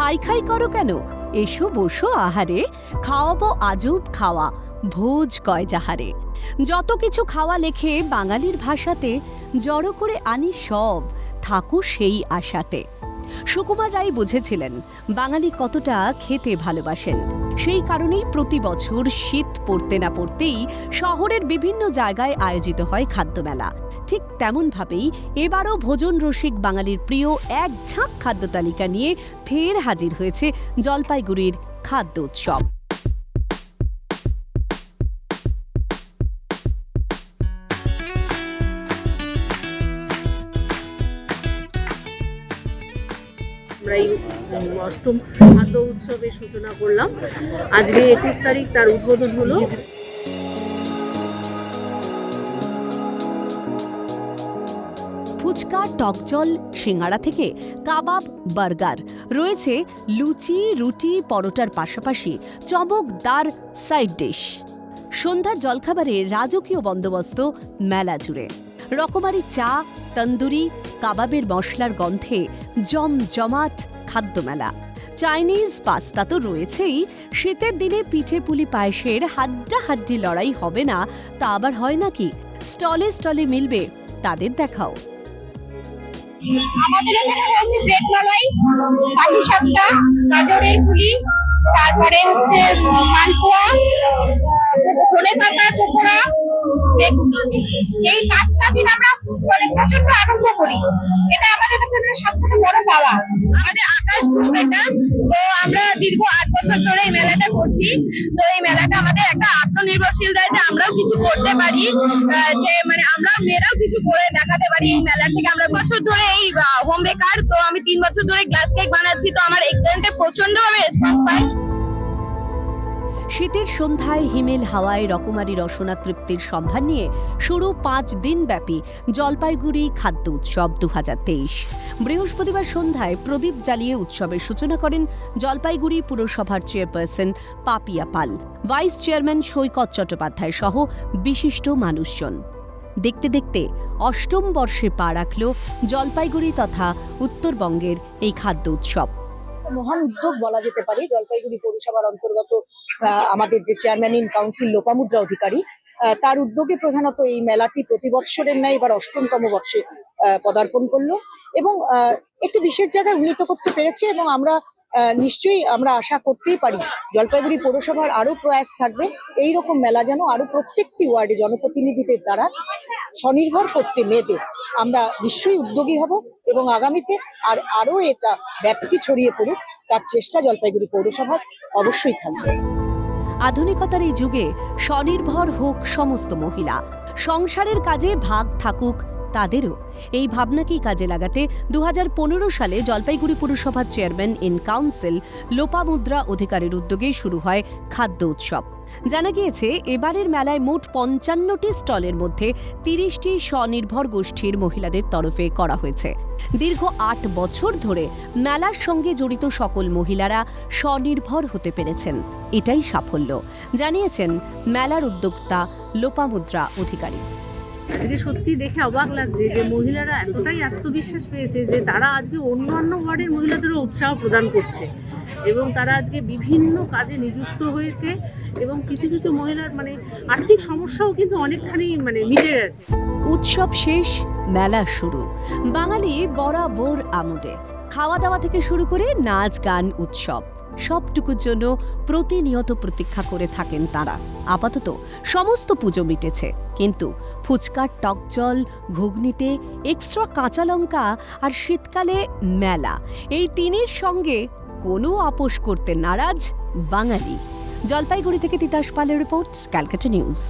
খাই খাই করো কেন? এসো, বসো আহারে। খাওয়াবো আজব খাওয়া, ভোজ কয় যাহারে। যত কিছু খাওয়া লেখে বাঙালির ভাষাতে, জড়ো করে আনি সব, থাকো সেই আশাতে। সুকুমার রায় বুঝেছিলেন, বাঙালি কতটা খেতে ভালোবাসেন। সেই কারণেই প্রতি বছর শীত পড়তে না পড়তেই শহরের বিভিন্ন জায়গায় আয়োজিত হয় খাদ্যমেলা। ঠিক তেমনভাবেই এবারও ভোজন রসিক বাঙালির প্রিয় এক ঝাঁক খাদ্য তালিকা নিয়ে ফের হাজির হয়েছে জলপাইগুড়ির খাদ্য উৎসব। আমরা এই অষ্টম খাদ্য উৎসবের সূচনা করলাম। আজকে একুশ তারিখ, তার উদ্বোধন হলো। ফুচকা টকজল সিঙ্গাড়া থেকে কাবাব, বার্গার। রয়েছে লুচি, রুটি, পরোটার পাশাপাশি চমকদার সাইড ডিশ। সন্ধ্যার জলখাবারে রাজকীয় বন্দোবস্ত মেলা জুড়ে। রকমারি চা, তন্দুরি, কাবাবের মশলার গন্ধে জমজমাট খাদ্যমেলা। চাইনিজ পাস্তা তো রয়েছেই, শীতের দিনে পিঠে পুলি পায়েসের হাড্ডাহাড্ডি লড়াই হবে না, তা আবার হয় নাকি? স্টলে স্টলে মিলবে, তাদের দেখাও। আমাদের এখানে হচ্ছে বেতমালাই পাখি পাটি সাপটা গাজরের পুলি, তারপরে হচ্ছে মালপোয়া, ধনে পাতা কুকুরা এই পাঁচটা দিন আমরা মানে প্রচণ্ড আনন্দ করি। এটা আমাদের কাছে মানে সব থেকে বড় পাওয়া। আমাদের আকাশ গ্রুপ এটা তো আমরা দীর্ঘ আট বছর ধরে এই মেলাটা করছি। তো এই মেলাটা আমাদের একটা আত্মনির্ভরশীল দেয় যে আমরাও কিছু করতে পারি। যে মানে আমরা মেয়েরাও কিছু করে দেখাতে পারি এই মেলা থেকে। আমরা বছর ধরে এই হোম বেকার তো আমি তিন বছর ধরে গ্লাস কেক বানাচ্ছি। তো আমার এক্সিডেন্টে প্রচণ্ড ভাবে রেসপন্স পাই শীতের সন্ধ্যায় হিমেল, হাওয়ায় রকমারি রসনা তৃপ্তির সম্ভার নিয়ে শুরু পাঁচ দিনব্যাপী জলপাইগুড়ি খাদ্য উৎসব দু বৃহস্পতিবার সন্ধ্যায় প্রদীপ জ্বালিয়ে উৎসবের সূচনা করেন জলপাইগুড়ি পুরসভার chairperson Papiya Pal, vice chairman Saikat Chattopadhyay সহ বিশিষ্ট মানুষজন। দেখতে দেখতে অষ্টম বর্ষে পা রাখল জলপাইগুড়ি তথা উত্তরবঙ্গের এই খাদ্য উৎসব। মহান উদ্যোগ বলা যেতে পারে জলপাইগুড়ি পৌরসভার অন্তর্গত আমাদের যে chairman in council Lopamudra Adhikari তার উদ্যোগে প্রধানত এই মেলাটি প্রতি বৎসরের ন্যায় এবার অষ্টমতম বর্ষে পদার্পণ করল। এবং একটি বিশেষ জায়গায় উন্নীত করতে পেরেছে এবং আমরা নিশ্চয়ই আমরা আশা করতেই পারি জলপাইগুড়ি পৌরসভার আরও প্রয়াস থাকবে। এই রকম মেলা যেন আরও প্রত্যেকটি ওয়ার্ডে জনপ্রতিনিধিদের দ্বারা স্বনির্ভর করতে মেয়েদের আমরা নিশ্চয়ই উদ্যোগী হব এবং আগামীতে আর আরও এটা ব্যাপ্তি ছড়িয়ে পড়ুক, তার চেষ্টা জলপাইগুড়ি পৌরসভার অবশ্যই থাকবে। আধুনিকতার এই যুগে স্বনির্ভর হোক সমস্ত মহিলা। সংসারের কাজে ভাগ থাকুক তাদেরও। এই ভাবনাকেই কাজে লাগাতে দু হাজার পনেরো সালে জলপাইগুড়ি পুরসভার চেয়ারম্যান ইন কাউন্সিল লোপামুদ্রা অধিকারের উদ্যোগে শুরু হয় খাদ্য উৎসব। জানা গিয়েছে, এবারের মেলায় মোট পঞ্চান্নটি স্টলের মধ্যে তিরিশটি স্বনির্ভর গোষ্ঠীর মহিলাদের তরফে করা হয়েছে। দীর্ঘ আট বছর ধরে মেলার সঙ্গে জড়িত সকল মহিলারা স্বনির্ভর হতে পেরেছেন। এটাই সাফল্য, জানিয়েছেন মেলার উদ্যোক্তা লোপামুদ্রা অধিকারী। আজকে সত্যি দেখে অবাক লাগছে যে মহিলারা এতটাই আত্মবিশ্বাস পেয়েছে যে তারা আজকে অন্যান্য ওয়ার্ডের মহিলাদেরও উৎসাহ প্রদান করছে। এবং তারা আজকে বিভিন্ন কাজে নিযুক্ত হয়েছে। এবং কিছু কিছু মহিলার মানে আর্থিক সমস্যাও কিন্তু অনেকখানি মানে মিটে গেছে। উৎসব শেষ, মেলা শুরু। বাঙালি বরাবর আমোদে। খাওয়া দাওয়া থেকে শুরু করে নাচ, গান, উৎসব। সবটুকুর জন্য প্রতিনিয়ত প্রতীক্ষা করে থাকেন তারা। আপাতত সমস্ত পুজো মিটেছে। কিন্তু ফুচকার টকজল, ঘুগনিতে এক্সট্রা কাঁচা লঙ্কা আর শীতকালে মেলা। এই তিনের সঙ্গে কোনো আপোষ করতে নারাজ বাঙালি। জলপাইগুড়ি থেকে তিতাস পালের রিপোর্ট ক্যালকাটা নিউজ।